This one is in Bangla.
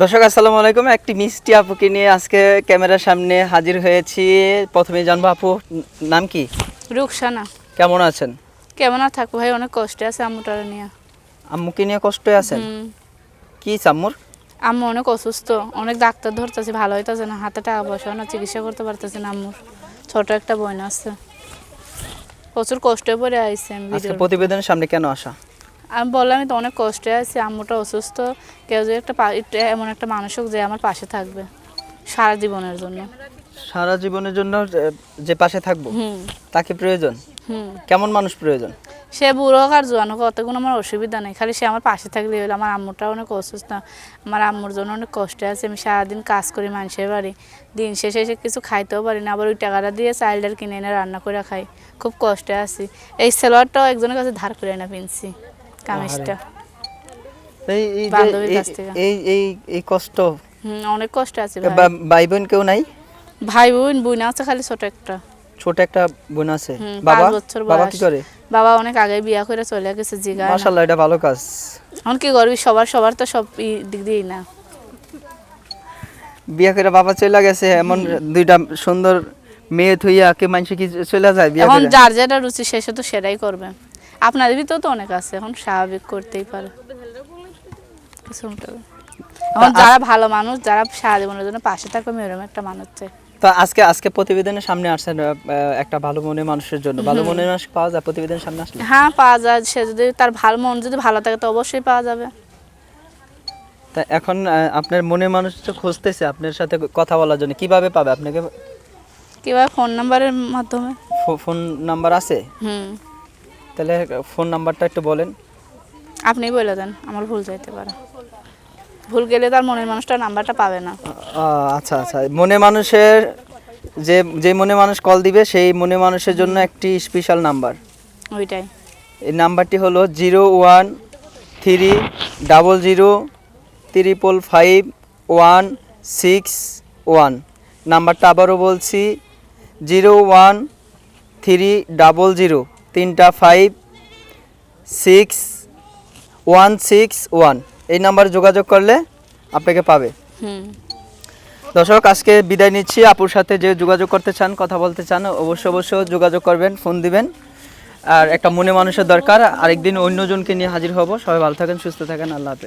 দর্শক আসসালামু আলাইকুম। একটি মিষ্টি আপুকে নিয়ে আজকে ক্যামেরার সামনে হাজির হয়েছি। প্রথমে জানব আপু নাম কি? রুকসানা। কেমন আছেন? কেমন আর থাকব ভাই অনেক কষ্টে আছে আম্মুটারে নিয়ে। আম্মুকে নিয়ে কষ্ট আছেন? কি চাম্মুর আম্মু অনেক অসুস্থ অনেক ডাক্তার ধরতেছে ভালো হইতেছে না হাতে টাকা পয়সা না চিকিৎসা করতে পারতেছে না আম্মুর। ছোট একটা বোন আছে। প্রচুর কষ্টে পড়ে আইসি আমি আজকে প্রতিবেদনের সামনে কেন আসা? আমি বললাম আমি তো অনেক কষ্টে আছি আম্মুটা অসুস্থ। কেউ যদি একটা এমন একটা মানুষ হোক যে আমার পাশে থাকবে সারা জীবনের জন্য। সারা জীবনের জন্য যে- যে পাশে থাকব? তাকে প্রয়োজন? কেমন মানুষ প্রয়োজন? সে বুড়ো হোক আর জোয়ান হোক অত কোনো আমার অসুবিধা নেই। খালি সে আমার পাশে থাকলে হলো আমার আম্মুটা অনেক অসুস্থ আমার আম্মুর জন্য অনেক কষ্টে আছে। আমি সারাদিন কাজ করি মানুষের বাড়ি। দিন শেষে এসে কিছু খাইতেও পারি না আবার ওই টাকাটা দিয়ে চাইল্ডার কিনে এনে রান্না করে খাই। খুব কষ্টে আছি। এই সেলোয়ারটাও একজনের কাছে ধার করে না পিনছি কামিজটা। এই এই এই- এই কষ্ট। হুম অনেক কষ্ট আছে ভাই। ভাই বোন কেউ নাই? ভাই বোন বোন আছে খালি ছোট একটা। ছোট একটা বোন আছে। বাবা? বাবা কি করে? বাবা অনেক আগে বিয়া করে চলে গেছে জিগা মাশাল্লাহ এটা ভালো কাজ। এখন কি করবি? সবার সবার তো সব দিক দিয়েই না। বিয়ে করে বাবা চলে গেছে এমন দুইটা সুন্দর মেয়ে থইয়া কে মানুষ কি চলে যায় বিয়ে এখন যার যেটা রুচি শেষে তো সেটাই করবে। আপনাদের ভিতর তো অনেক আছে এখন স্বাভাবিক করতেই পারে। এখন যারা ভালো মানুষ যারা সারা জীবনের জন্য পাশে থাকবে আমি এরকম একটা মানুষ চাই। তো আজকে আজকে প্রতিবেদনের সামনে আসছেন একটা ভালো মনের মানুষের জন্য। ভালো মনের মানুষ পাওয়া যায় প্রতিবেদনের সামনে আসলে? হ্যাঁ পাওয়া যায়। সে যদি তার ভালো মন যদি ভালো থাকে তো অবশ্যই পাওয়া যাবে। তা এখন আপনার মনের মানুষ তো খুঁজতেছে আপনার সাথে কথা বলার জন্য। কীভাবে পাবে? আপনাকে কীভাবে ফোন নাম্বারের মাধ্যমে? ফোন নাম্বার আছে? হুম। তাহলে ফোন নাম্বারটা একটু বলেন। আপনি বলে দেন আমার ভুল যাইতে পারে। ভুল গেলে তার মনের মানুষটা নাম্বারটা পাবে না। আচ্ছা আচ্ছা। মনে মানুষের যে যে মনে মানুষ কল দিবে সেই মনে মানুষের জন্য একটি স্পেশাল নাম্বার ওইটাই। এই নাম্বারটি হলো zero one three double zero triple five one six one. নাম্বারটা আবারও বলছি zero one three double zero. তিনটা five six one six one এই নাম্বারে যোগাযোগ করলে আপনাকে পাবে। হুম। দর্শক আজকে বিদায় নিচ্ছি। আপুর সাথে যে যোগাযোগ করতে চান কথা বলতে চান অবশ্য অবশ্য যোগাযোগ করবেন ফোন দিবেন। আর একটা মনে মানুষের দরকার। আরেকদিন অন্যজনকে নিয়ে হাজির হব। সবাই ভালো থাকেন সুস্থ থাকেন। আল্লাহ হাফেজ।